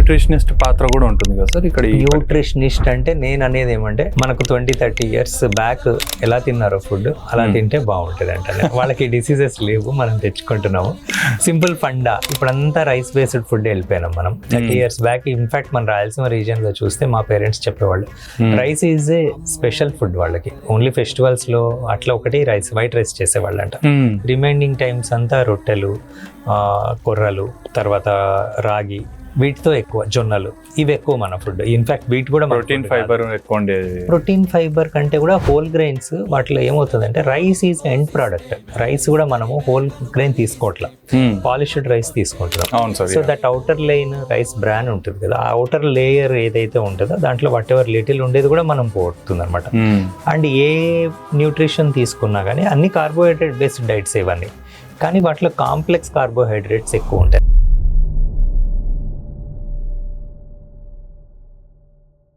Nutritionist పాత్ర కూడా ఉంటుంది కదా సార్ ఇక్కడ న్యూట్రిషనిస్ట్ అంటే నేను అనేది ఏమంటే మనకు ట్వంటీ థర్టీ ఇయర్స్ బ్యాక్ ఎలా తిన్నారో ఫుడ్ అలా తింటే బాగుంటుంది అంటే వాళ్ళకి డిసీజెస్ లేవు మనం తెచ్చుకుంటున్నాము. సింపుల్ ఫండా. ఇప్పుడంతా రైస్ బేస్డ్ ఫుడ్ వెళ్ళిపోయినాం మనం. థర్టీ ఇయర్స్ బ్యాక్ ఇన్ఫాక్ట్ మన రాయలసీమ రీజియన్లో చూస్తే మా పేరెంట్స్ చెప్పేవాళ్ళు rice is a special food వాళ్ళకి. ఓన్లీ ఫెస్టివల్స్లో అట్లా ఒకటి రైస్ వైట్ రైస్ చేసేవాళ్ళంట. మ్మ్. రిమైనింగ్ టైమ్స్ అంతా రొట్టెలు కొర్రలు తర్వాత రాగి వీటితో ఎక్కువ జొన్నలు. ఇవి ఎక్కువ మన ఫుడ్ ఇన్ఫాక్ట్ వీటి కూడా ప్రోటీన్ ఫైబర్ ఎక్కువ ప్రోటీన్ ఫైబర్ కంటే కూడా హోల్ గ్రెయిన్స్ వాటిలో ఏమవుతుందంటే rice is end product rice కూడా మనము హోల్ గ్రెయిన్ తీసుకోవట్లా. పాలిష్డ్ రైస్ తీసుకుంటున్నాం. So that outer layer rice bran ఉంటుంది కదా ఆ అవుటర్ లేయర్ ఏదైతే ఉంటుందో దాంట్లో వాట్ ఎవర్ లిటిల్ ఉండేది కూడా మనం పోతుంది అనమాట. అండ్ ఏ న్యూట్రిషన్ తీసుకున్నా కానీ అన్ని కార్బోహైడ్రేట్ బేస్డ్ డైట్స్ ఇవన్నీ. కానీ వాటిలో కాంప్లెక్స్ కార్బోహైడ్రేట్స్ ఎక్కువ ఉంటాయి.